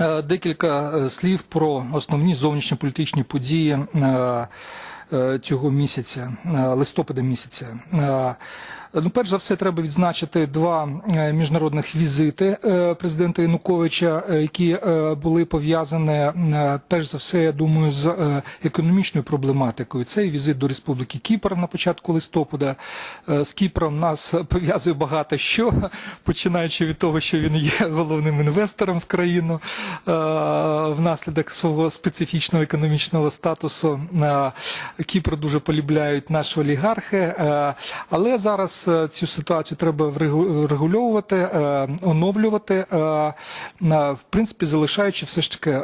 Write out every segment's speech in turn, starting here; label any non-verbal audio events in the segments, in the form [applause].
Е, Декілька е, слів про основні зовнішньополітичні події е, цього місяця, листопада місяця. Ну, перш за все, треба відзначити два е, міжнародних візити е, президента Януковича, е, які були пов'язані, перш за все, я думаю, з економічною проблематикою. Це візит до Республіки Кіпр на початку листопада. З Кіпром нас пов'язує багато що, [laughs] починаючи від того, що він є [laughs] головним інвестором в країну внаслідок свого специфічного економічного статусу. Кіпр дуже полюбляють наші олігархи, але зараз е, цю ситуацію треба врегульовувати, е, оновлювати, е, в принципі, залишаючи все ж таки.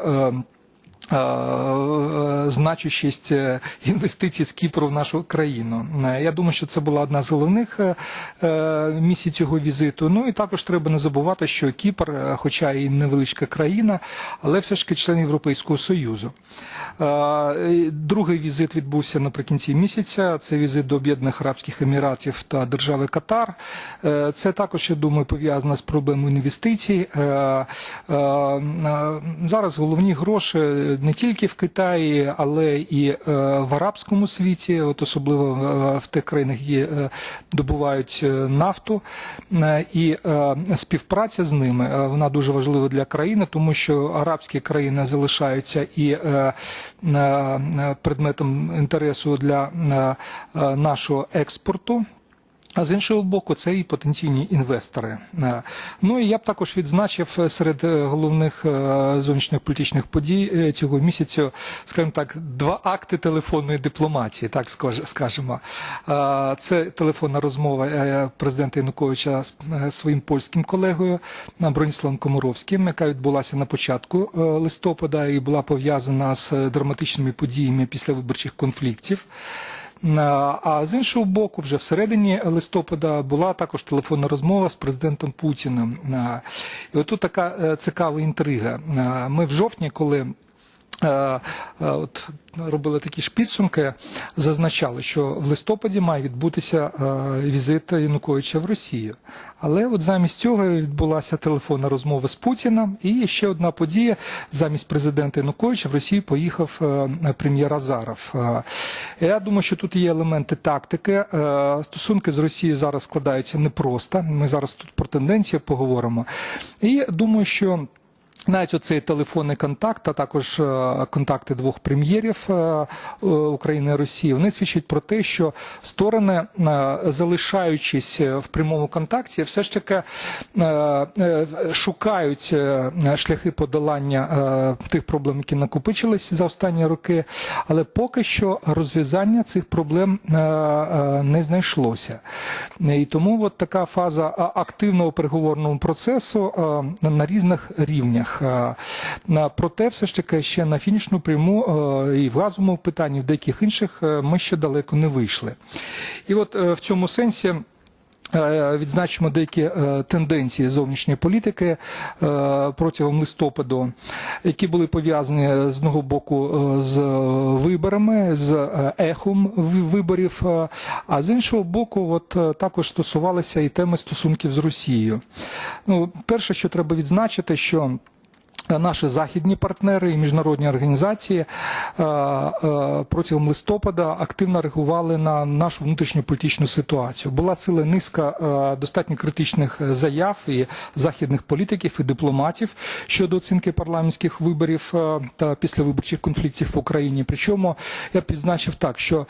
Е, значущість е, інвестицій з Кіпру в нашу країну. Е, Я думаю, що це була одна з головних місій цього візиту. Ну і також треба не забувати, що Кіпр, хоча і невеличка країна, але все ж таки член Європейського Союзу. Другий візит відбувся наприкінці місяця. Це візит до Об'єднаних Арабських Еміратів та держави Катар. Це також, я думаю, пов'язано з проблемою інвестицій. Зараз головні гроші не тільки в Китаї, але і е, в арабському світі, от особливо е, в тих країнах, які е, добувають нафту. І співпраця з ними вона дуже важлива для країни, тому що арабські країни залишаються і предметом інтересу для нашого експорту. А з іншого боку, це і потенційні інвестори. Е, Ну і я б також відзначив е, серед е, головних зовнішніх політичних подій цього місяця, скажімо так, два акти телефонної дипломатії, так скаж- скажемо. Це телефонна розмова президента Януковича з своїм польським колегою Броніславом Комаровським, яка відбулася на початку листопада і була пов'язана з драматичними подіями після виборчих конфліктів. А з іншого боку, вже всередині листопада була також телефонна розмова з президентом Путіним. І отут така е, цікава інтрига. Ми в жовтні, коли от робили такі ж підсумки, зазначали, що в листопаді має відбутися е, візит Януковича в Росію. Але от замість цього відбулася телефонна розмова з Путіним, і ще одна подія замість президента Януковича в Росію поїхав е, прем'єр Азаров. Е, Я думаю, що тут є елементи тактики. Е, Стосунки з Росією зараз складаються непросто. Ми зараз тут про тенденції поговоримо. І думаю, що. Навіть оцей телефонний контакт, а також е, контакти двох прем'єрів е, е, України і Росії, вони свідчать про те, що сторони, залишаючись в прямому контакті, все ж таки шукають шляхи подолання тих проблем, які накопичились за останні роки, але поки що розв'язання цих проблем не знайшлося. І тому от така фаза активного переговорного процесу на різних рівнях. Е, Проте, все ж таки, ще на фінішну пряму е, і в газовому питанні, і в деяких інших е, ми ще далеко не вийшли. І от в цьому сенсі. Відзначимо деякі тенденції зовнішньої політики протягом листопаду, які були пов'язані з одного боку з виборами, з ехом виборів, а з іншого боку, от також стосувалися і теми стосунків з Росією. Ну, перше, що треба відзначити, що Наші західні партнери і міжнародні організації е, е, протягом листопада активно реагували на нашу внутрішньополітичну ситуацію. Була ціла низка е, достатньо критичних заяв і західних політиків і дипломатів щодо оцінки парламентських виборів та післявиборчих конфліктів в Україні. Причому я б відзначив так, що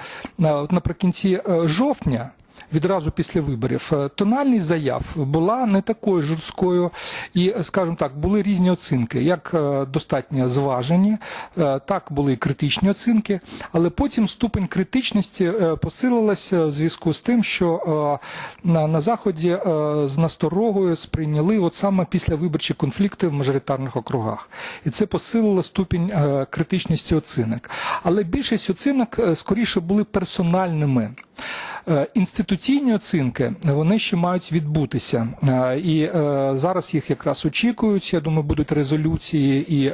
наприкінці жовтня. Відразу після виборів Е, тональність заяв була не такою жорсткою, і, скажімо так, були різні оцінки, як е, достатньо зважені, е, так були і критичні оцінки, але потім ступень критичності посилилася в зв'язку з тим, що на, заході з насторогою сприйняли от саме післявиборчі конфлікти в мажоритарних округах, і це посилило ступінь критичності оцінок. Але більшість оцінок скоріше були персональними. Е, Інституційні оцінки вони ще мають відбутися, Е, і е, зараз їх якраз очікують. Я думаю, будуть резолюції і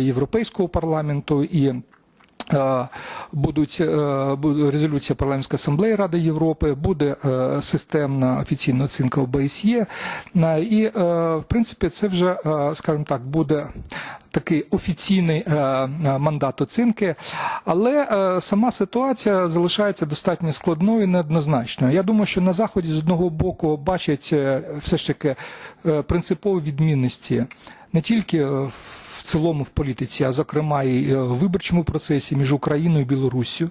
Європейського парламенту і. Е, Будуть е, резолюція парламентської асамблеї Ради Європи, буде е, системна офіційна оцінка ОБСЄ. І, в принципі, це вже, скажімо так, буде такий офіційний мандат оцінки. Але сама ситуація залишається достатньо складною і неоднозначною. Я думаю, що на Заході з одного боку бачать все ж таки принципові відмінності не тільки е, цілому в політиці, а зокрема і е, в виборчому процесі між Україною і Білоруссю.